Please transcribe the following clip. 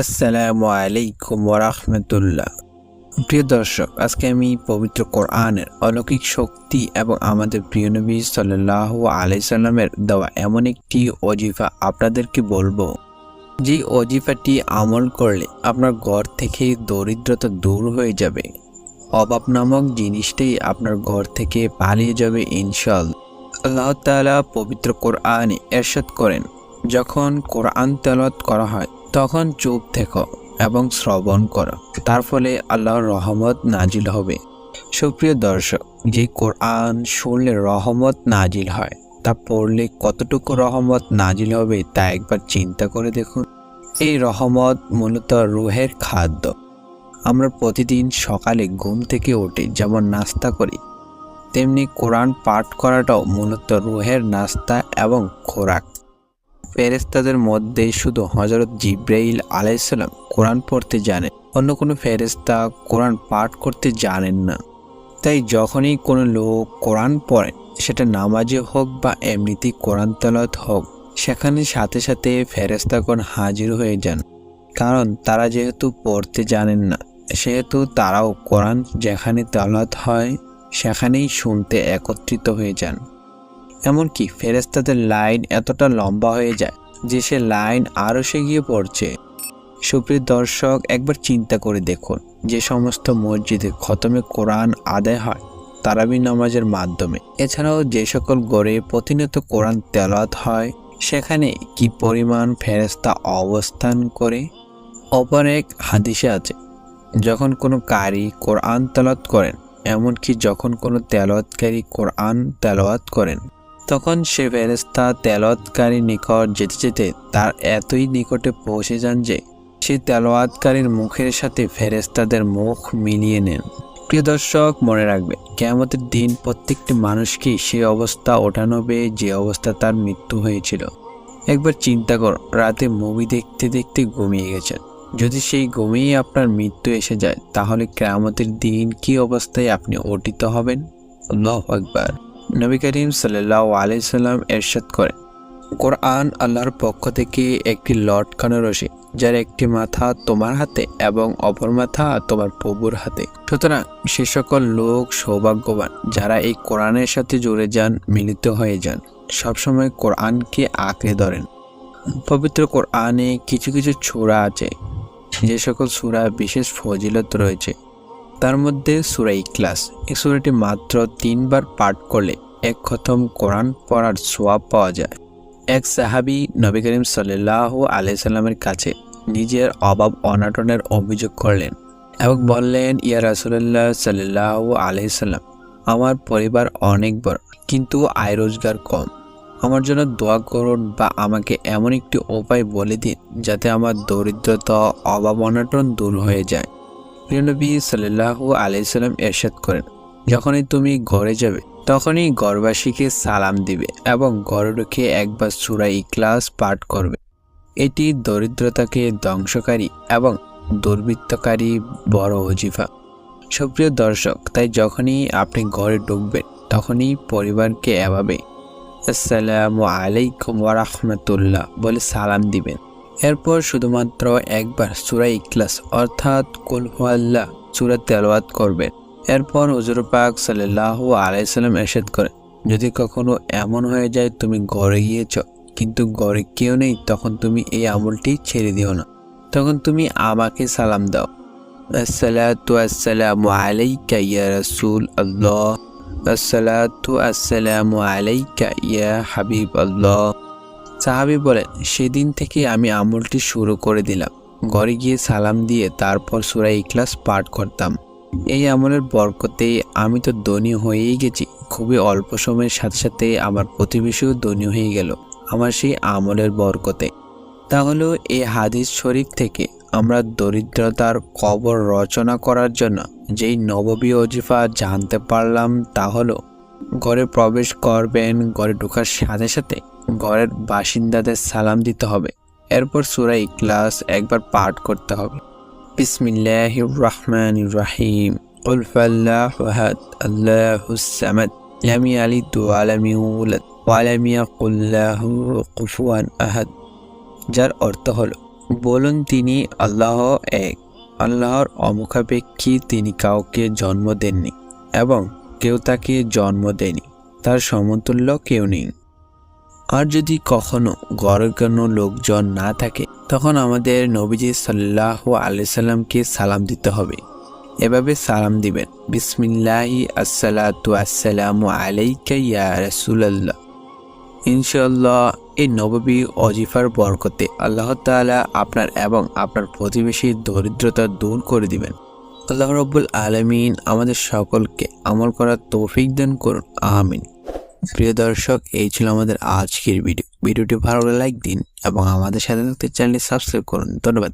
আসসালামু আলাইকুম ওরহমতুল্লাহ প্রিয় দর্শক, আজকে আমি পবিত্র কোরআনের অলৌকিক শক্তি এবং আমাদের প্রিয় নবী সাল্লাহ আলাইসাল্লামের দেওয়া এমন একটি অজিফা আপনাদেরকে বলব। যে অজিফাটি আমল করলে আপনার ঘর থেকে দরিদ্রতা দূর হয়ে যাবে। অভাব নামক জিনিসটাই আপনার ঘর থেকে পালিয়ে যাবে ইনশাল। আল্লাহ তাআলা পবিত্র কোরআনে এরশাদ করেন, যখন কোরআন তেলত করা হয় তখন চুপ থেকো এবং শ্রবণ করো। তার ফলে আল্লাহর রহমত নাজিল হবে। সুপ্রিয় দর্শক, যে কোরআন শুনলে রহমত নাজিল হয়, তা পড়লে কতটুকু রহমত নাজিল হবে তা একবার চিন্তা করে দেখুন। এই রহমত মূলত রুহের খাদ্য। আমরা প্রতিদিন সকালে ঘুম থেকে উঠে যেমন নাস্তা করি, তেমনি কোরআন পাঠ করাটাও মূলত রুহের নাস্তা এবং খোরাক। ফেরেস্তাদের মধ্যে শুধু হজরত জিব্রাইল আলাইসাল্লাম কোরআন পড়তে জানে, অন্য কোনো ফেরেস্তা কোরআন পাঠ করতে জানেন না। তাই যখনই কোনো লোক কোরআন পড়ে, সেটা নামাজে হোক বা এমনিতেই কোরআন তলত হোক, সেখানে সাথে সাথে ফেরেস্তাগণ হাজির হয়ে যান। কারণ তারা যেহেতু পড়তে জানেন না, সেহেতু তারাও কোরআন যেখানে তলত হয়, সেখানেই শুনতে একত্রিত হয়ে যান। এমনকি ফেরেস্তাদের লাইন এতটা লম্বা হয়ে যায় যে সে লাইন আরও সে গিয়ে পড়ছে। সুপ্রিয় দর্শক, একবার চিন্তা করে দেখুন, যে সমস্ত মসজিদে খতমে কোরআন আদায় হয় তারাবি নামাজের মাধ্যমে। এছাড়াও যে সকল গড়ে প্রতিনিয়ত কোরআন তেলাত হয়, সেখানে কি পরিমাণ ফেরেস্তা অবস্থান করে? অপর এক হাদিসে আছে, যখন কোনো কারি কোরআন তেলাত করেন, এমনকি যখন কোনো তেলাওয়াতকারী কোরআন তেলাওয়াত করেন তখন সে ফেরেস্তা তেলাওয়াতকারীর নিকট যেতে যেতে তার এতই নিকটে পৌঁছে যান যে সে তেলাওয়াতকারীর মুখের সাথে ফেরেস্তাদের মুখ মিলিয়ে নেন। প্রিয় দর্শক, মনে রাখবে, কেয়ামতের দিন প্রত্যেকটি মানুষকেই সে অবস্থা ওঠানোবে যে অবস্থা তার মৃত্যু হয়েছিল। একবার চিন্তা কর, রাতে মুভি দেখতে দেখতে ঘুমিয়ে গেছেন। যদি সেই ঘুমিয়ে আপনার মৃত্যু এসে যায়, তাহলে কেয়ামতের দিন কি অবস্থায় আপনি অটিত হবেন? আল্লাহ আকবার। নবী করিম সাল্লাহ আলাইসাল্লাম এরশাদ করেন। কোরআন আল্লাহর পক্ষ থেকে একটি লটকানো রশি, যার একটি মাথা তোমার হাতে এবং অপর মাথা তোমার প্রভুর হাতে। সুতরাং সে সকল লোক সৌভাগ্যবান, যারা এই কোরআনের সাথে জুড়ে যান, মিলিত হয়ে যান। সবসময় কোরআনকে আঁকড়ে ধরেন। পবিত্র কোরআনে কিছু কিছু ছোড়া আছে, যে সকল সুরা বিশেষ ফজিলত রয়েছে। তার মধ্যে সুরাই ক্লাস এই সুরাটি মাত্র তিনবার পাঠ করলে এক খতম কোরআন পড়ার সোয়াব পাওয়া যায়। এক সাহাবি নবী করিম সাল্লাহ আলাইসাল্লামের কাছে নিজের অভাব অনাটনের অভিযোগ করলেন এবং বললেন, ইয়া রাসুল্লাহ সাল্লাহ আলাইসাল্লাম আমার পরিবার অনেক বড়, কিন্তু আয় রোজগার কম। আমার জন্য দোয়া করুন বা আমাকে এমন একটি উপায় বলে দিন যাতে আমার দরিদ্রতা, অভাব অনাটন দূর হয়ে যায়। প্রিয়নবী সাল্লাহু আলাইসাল্লাম এরশাদ করেন, যখনই তুমি ঘরে যাবে, তখনই ঘরবাসীকে সালাম দিবে এবং ঘরে ঢুকে একবার সুরা ইকলাস পাঠ করবে। এটি দরিদ্রতাকে ধ্বংসকারী এবং দুর্বৃত্তকারী বড় অজিফা সুপ্রিয় দর্শক, তাই যখনই আপনি ঘরে ঢুকবেন, তখনই পরিবারকে এভাবে, আসসালামু আলাইকুম ওরহমতুল্লাহ বলে সালাম দিবেন। এরপর শুধুমাত্র একবার সুরা ইকলাস অর্থাৎ কুলহুয়াল্লাহ সুরা তেলাওয়াত করবেন এরপর হুজুর পাক সাল্লাহ আলাইসাল্লাম এরশাদ করে, যদি কখনো এমন হয়ে যায় তুমি ঘরে গিয়েছ, কিন্তু ঘরে কেউ নেই, তখন তুমি এই আমলটি ছেড়ে দিও না। তখন তুমি আমাকে সালাম দাও। আসসালামু আলাইকা ইয়া রাসূল আল্লাহ আসসালাতু আলাইকা ইয়া হাবিব আল্লাহ সাহাবি বলেন, সেদিন থেকে আমি আমলটি শুরু করে দিলাম। ঘরে গিয়ে সালাম দিয়ে তারপর সুরা ইখলাস পাঠ করতাম। এই আমলের বরকতে আমি তো ধনী হয়েই গেছি। খুবই অল্প সময়ের সাথে সাথে আমার প্রতিবেশীও ধনী হয়ে গেল আমার সেই আমলের বরকতে। তাহলে এই হাদিস শরীফ থেকে আমরা দরিদ্রতার কবর রচনা করার জন্য যেই নববী অজিফা জানতে পারলাম তা হলো, ঘরে প্রবেশ করবেন, ঘরে ঢোকার সাথে সাথে ঘরের বাসিন্দাদের সালাম দিতে হবে। এরপর সুরা ইকলাস একবার পাঠ করতে হবে। বিসমিল্লাহ রহমান রাহিম যার অর্থ হলো, বলুন তিনি আল্লাহ এক। আল্লাহর অমুখাপেক্ষী তিনি কাউকে জন্ম দেননি এবং কেউ তাকে জন্ম দেনি তার সমতুল্য কেউ নেই। আর যদি কখনো ঘরের কোনো লোকজন না থাকে, তখন আমাদের নবীজি সাল্লাহ আলাইসাল্লামকে সালাম দিতে হবে। এভাবে সালাম দিবেন। বিসমিল্লাহি আসসালাতু আসসালামু আলাইকা ইয়া ইনশাআল্লাহ এই নববী অজিফার বরকতে আল্লাহ তাআলা আপনার এবং আপনার প্রতিবেশীর দরিদ্রতা দূর করে দিবেন। আল্লাহ রব্বুল আলমিন আমাদের সকলকে আমল করার তৌফিক দান করুন। আমিন। প্রিয় দর্শক, এই ছিল আমাদের আজকের ভিডিও। ভিডিওটি ভালো লাইক দিন এবং আমাদের সাথে থাকতে চ্যানেলটি সাবস্ক্রাইব করুন। ধন্যবাদ।